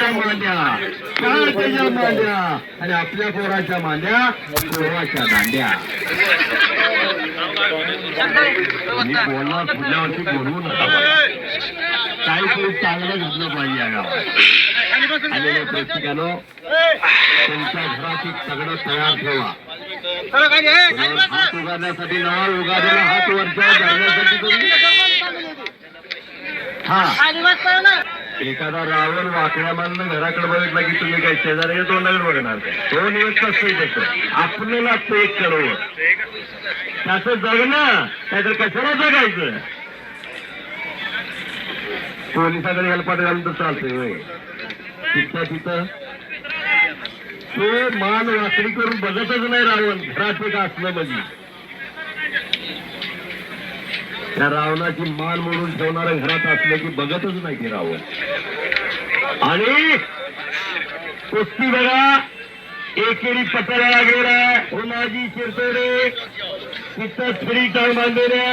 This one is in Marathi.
काय मांड्या. काय त्याच्या मांड्या. आणि आपल्या पोराच्या मांड्या पोराच्या दांड्या. मी बोलणार पुढल्या बोलवू नका मला. काहीतरी चांगलं घडलं पाहिजे या गावात. आलेल्या प्रेक्षकांनो तुमच्या घराची सगळं तयार ठेवा. हात उगारण्यासाठी ना उगारायला हात वरच्या जाण्यासाठी हा. एखादा रावण वाकड्यामधनं घराकडे बघितला की तुम्ही काय शेजारी तोंडाकडे बघणार काय? दोन दिवस कसं तसं आपल्याला ते एक कळव त्याचं जगणं त्याचं कशाला जगायचं? पोलिसाकडे हेल्पाट घालून तर चालतंय होय. तिथं तिथं. तो मान वाकडी करून बघतच नाही रावण. घरात एक असलं म्हणजे. त्या रावणाची मान म्हणून ठेवणारं घरात असलं की बघतच नाही की रावण. आणि कुस्ती बघा एकेरी पटाला गेला ओलाजी शिरतोडे तिथं फ्री टाइम आणलेले